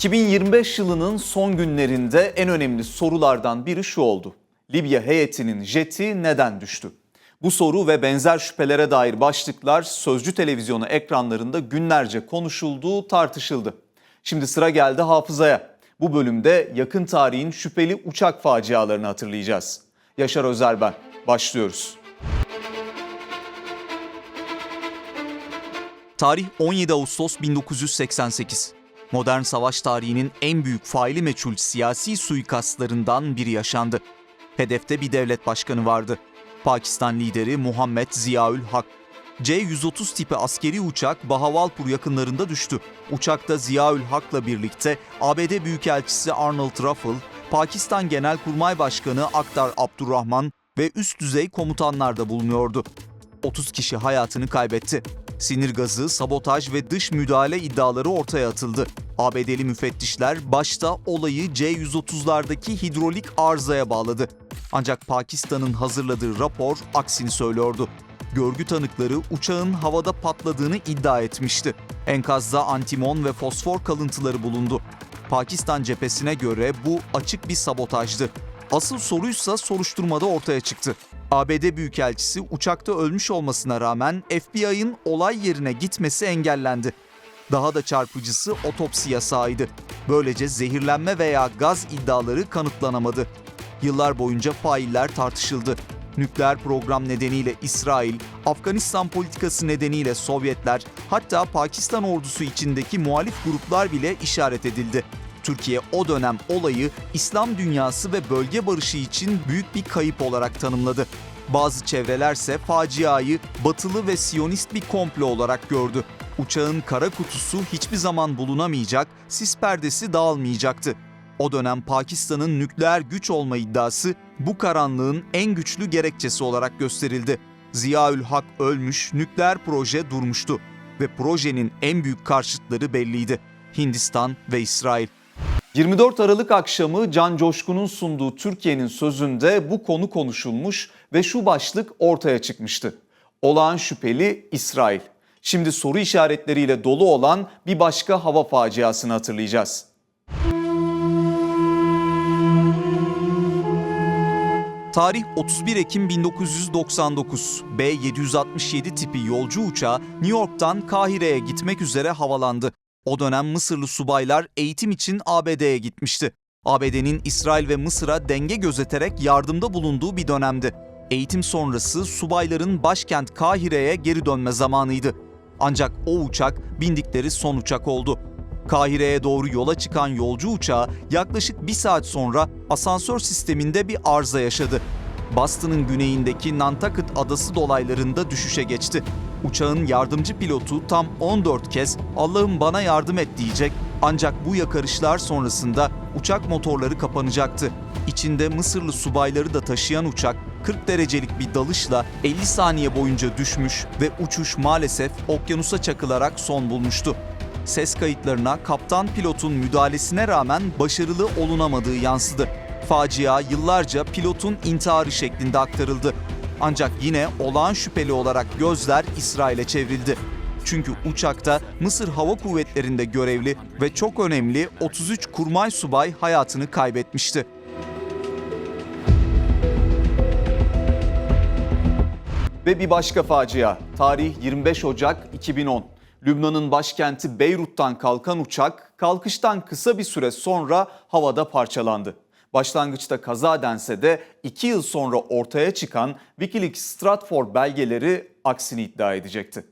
2025 yılının son günlerinde en önemli sorulardan biri şu oldu. Libya heyetinin jeti neden düştü? Bu soru ve benzer şüphelere dair başlıklar Sözcü televizyonu ekranlarında günlerce konuşuldu, tartışıldı. Şimdi sıra geldi hafızaya. Bu bölümde yakın tarihin şüpheli uçak facialarını hatırlayacağız. Yaşar Özer ben. Başlıyoruz. Tarih 17 Ağustos 1988. Modern savaş tarihinin en büyük faili meçhul siyasi suikastlarından biri yaşandı. Hedefte bir devlet başkanı vardı. Pakistan lideri Muhammed Ziaül Hak. C-130 tipi askeri uçak Bahavalpur yakınlarında düştü. Uçakta Ziaül Hak'la birlikte ABD Büyükelçisi Arnold Ruffle, Pakistan Genelkurmay Başkanı Aktar Abdurrahman ve üst düzey komutanlar da bulunuyordu. 30 kişi hayatını kaybetti. Sinir gazı, sabotaj ve dış müdahale iddiaları ortaya atıldı. ABD'li müfettişler başta olayı C-130'lardaki hidrolik arızaya bağladı. Ancak Pakistan'ın hazırladığı rapor aksini söylüyordu. Görgü tanıkları uçağın havada patladığını iddia etmişti. Enkazda antimon ve fosfor kalıntıları bulundu. Pakistan cephesine göre bu açık bir sabotajdı. Asıl soruysa soruşturmada ortaya çıktı. ABD Büyükelçisi uçakta ölmüş olmasına rağmen FBI'ın olay yerine gitmesi engellendi. Daha da çarpıcısı otopsi yasağıydı. Böylece zehirlenme veya gaz iddiaları kanıtlanamadı. Yıllar boyunca failler tartışıldı. Nükleer program nedeniyle İsrail, Afganistan politikası nedeniyle Sovyetler, hatta Pakistan ordusu içindeki muhalif gruplar bile işaret edildi. Türkiye o dönem olayı İslam dünyası ve bölge barışı için büyük bir kayıp olarak tanımladı. Bazı çevrelerse faciayı batılı ve siyonist bir komplo olarak gördü. Uçağın kara kutusu hiçbir zaman bulunamayacak, sis perdesi dağılmayacaktı. O dönem Pakistan'ın nükleer güç olma iddiası bu karanlığın en güçlü gerekçesi olarak gösterildi. Ziaül Hak ölmüş, nükleer proje durmuştu ve projenin en büyük karşıtları belliydi. Hindistan ve İsrail. 24 Aralık akşamı Can Coşkun'un sunduğu Türkiye'nin sözünde bu konu konuşulmuş ve şu başlık ortaya çıkmıştı. Olağan şüpheli İsrail. Şimdi soru işaretleriyle dolu olan bir başka hava faciasını hatırlayacağız. Tarih 31 Ekim 1999. B-767 tipi yolcu uçağı New York'tan Kahire'ye gitmek üzere havalandı. O dönem Mısırlı subaylar eğitim için ABD'ye gitmişti. ABD'nin İsrail ve Mısır'a denge gözeterek yardımda bulunduğu bir dönemdi. Eğitim sonrası subayların başkent Kahire'ye geri dönme zamanıydı. Ancak o uçak bindikleri son uçak oldu. Kahire'ye doğru yola çıkan yolcu uçağı yaklaşık bir saat sonra asansör sisteminde bir arıza yaşadı. Boston'ın güneyindeki Nantucket adası dolaylarında düşüşe geçti. Uçağın yardımcı pilotu tam 14 kez Allah'ım bana yardım et diyecek ancak bu yakarışlar sonrasında uçak motorları kapanacaktı. İçinde Mısırlı subayları da taşıyan uçak 40 derecelik bir dalışla 50 saniye boyunca düşmüş ve uçuş maalesef okyanusa çakılarak son bulmuştu. Ses kayıtlarına kaptan pilotun müdahalesine rağmen başarılı olunamadığı yansıdı. Facia yıllarca pilotun intiharı şeklinde aktarıldı. Ancak yine olağan şüpheli olarak gözler İsrail'e çevrildi. Çünkü uçakta Mısır Hava Kuvvetleri'nde görevli ve çok önemli 33 kurmay subay hayatını kaybetmişti. Ve bir başka facia. Tarih 25 Ocak 2010. Lübnan'ın başkenti Beyrut'tan kalkan uçak kalkıştan kısa bir süre sonra havada parçalandı. Başlangıçta kaza dense de 2 yıl sonra ortaya çıkan Wikileaks Stratford belgeleri aksini iddia edecekti.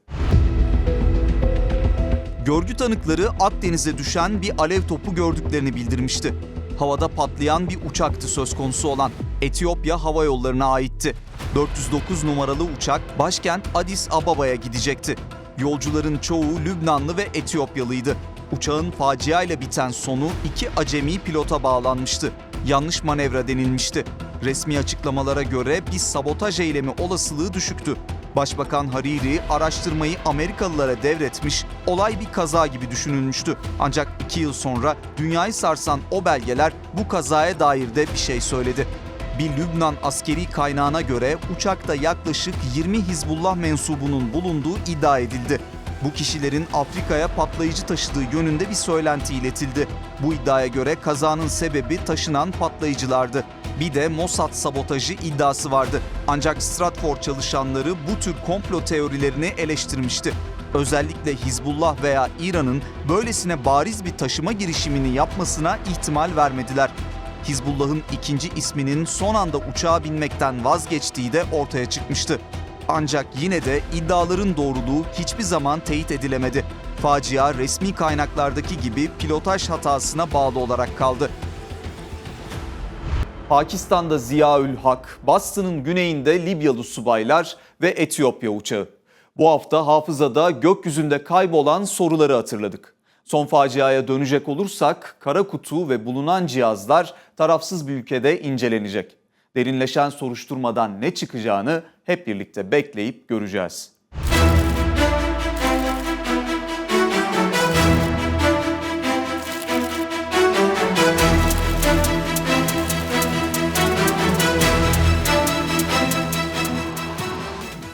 Görgü tanıkları Akdeniz'e düşen bir alev topu gördüklerini bildirmişti. Havada patlayan bir uçaktı söz konusu olan. Etiyopya Hava Yolları'na aitti. 409 numaralı uçak başkent Addis Ababa'ya gidecekti. Yolcuların çoğu Lübnanlı ve Etiyopyalıydı. Uçağın faciayla biten sonu iki acemi pilota bağlanmıştı. Yanlış manevra denilmişti. Resmi açıklamalara göre bir sabotaj eylemi olasılığı düşüktü. Başbakan Hariri araştırmayı Amerikalılara devretmiş, olay bir kaza gibi düşünülmüştü. Ancak iki yıl sonra dünyayı sarsan o belgeler bu kazaya dair de bir şey söyledi. Bir Lübnan askeri kaynağına göre uçakta yaklaşık 20 Hizbullah mensubunun bulunduğu iddia edildi. Bu kişilerin Afrika'ya patlayıcı taşıdığı yönünde bir söylenti iletildi. Bu iddiaya göre kazanın sebebi taşınan patlayıcılardı. Bir de Mossad sabotajı iddiası vardı. Ancak Stratfor çalışanları bu tür komplo teorilerini eleştirmişti. Özellikle Hizbullah veya İran'ın böylesine bariz bir taşıma girişimini yapmasına ihtimal vermediler. Hizbullah'ın ikinci isminin son anda uçağa binmekten vazgeçtiği de ortaya çıkmıştı. Ancak yine de iddiaların doğruluğu hiçbir zaman teyit edilemedi. Facia resmi kaynaklardaki gibi pilotaj hatasına bağlı olarak kaldı. Pakistan'da Ziyaül Hak, Boston'ın güneyinde Libyalı subaylar ve Etiyopya uçağı. Bu hafta hafızada gökyüzünde kaybolan soruları hatırladık. Son faciaya dönecek olursak kara kutu ve bulunan cihazlar tarafsız bir ülkede incelenecek. Derinleşen soruşturmadan ne çıkacağını hep birlikte bekleyip göreceğiz.